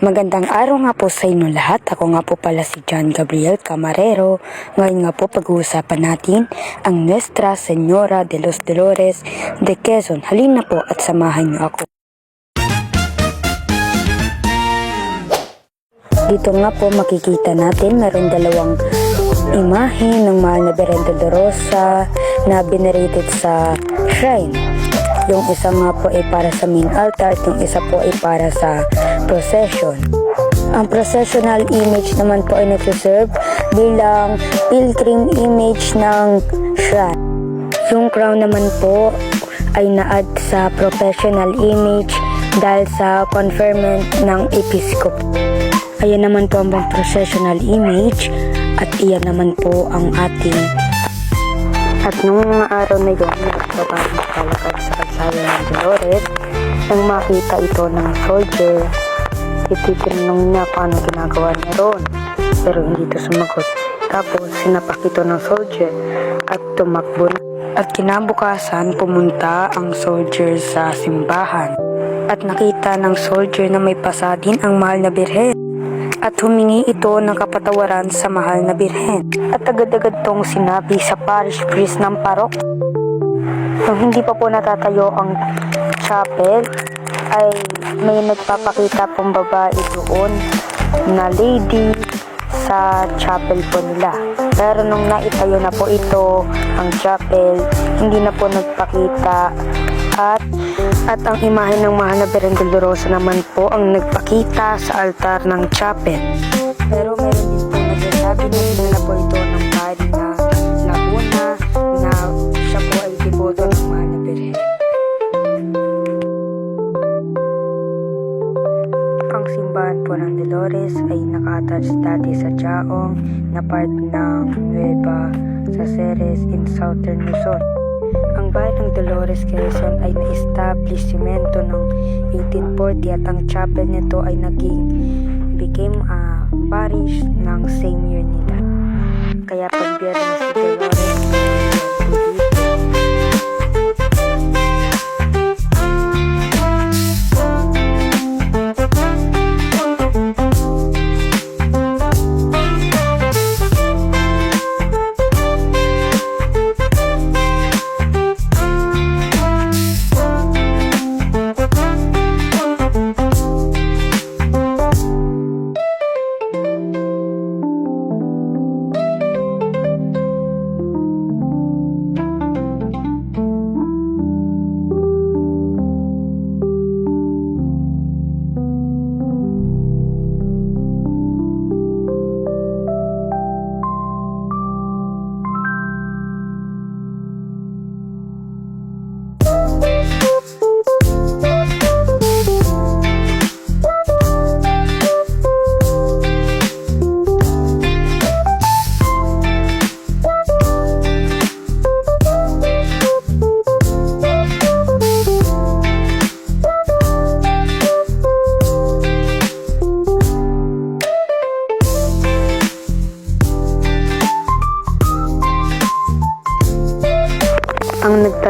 Magandang araw nga po sa inyo lahat. Ako nga po pala si John Gabriel Camarero. Ngayon nga po pag-uusapan natin ang Nuestra Señora de los Dolores de Quezon. Halina po at samahan niyo ako. Dito nga po makikita natin meron dalawang imahe ng mahal na Berenda de Rosa na venerated sa shrine. Yung isa nga po ay para sa main altar at yung isa po ay para sa procession. Ang processional image naman po ay nagsiserve bilang pilgrim image ng shrine. Yung crown naman po ay na-add sa professional image dahil sa conferment ng episcop. Ayan naman po ang processional image at iyan naman po ang ating at nung mga araw na yun, nagbabang kalakad sa kalsada ng Dolores, nang makita ito ng soldier, ititinanong niya kung ano ginagawa niya roon. Pero hindi ito sumagot. Tapos sinapak ng soldier at tumakbo na. At kinabukasan, pumunta ang soldier sa simbahan. At nakita ng soldier na may pasadin ang mahal na birhen at humingi ito ng kapatawaran sa mahal na birhen. At agad-agad tong sinabi sa parish priest ng parok. Nung hindi pa po natatayo ang chapel, ay may nagpapakita pong babae doon na lady sa chapel po nila. Pero nung naitayo na po ito, ang chapel, hindi na po nagpakita at at ang imahe ng mahal na Berendel naman po ang nagpakita sa altar ng chapel. Pero meron din po nagsasabi na sinala po ito ng pari na Laguna na siya po ay deboto ng mahal na. Ng Dolores ay naka-attach dati sa Chaong na part ng Nueva Saceres in Southern Luzon. Ang bayan ng Dolores Quezon ay na-establish simento noong 1840 at ang chapel nito ay naging became a parish ng same year nila. Kaya pag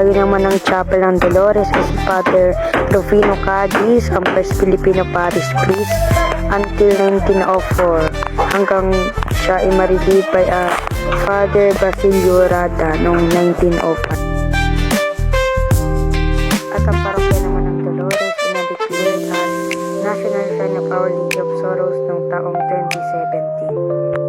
Nagtayo naman ng chapel ng Dolores ay si Father Rufino Cadiz, ang first Filipino parish priest until 1904 hanggang siya ay ma-relieve by a Father Basilio Rada noong 1905. At ang naman ng Dolores ay na-declare as National Shrine of Our Lady of Sorrows noong taong 2017.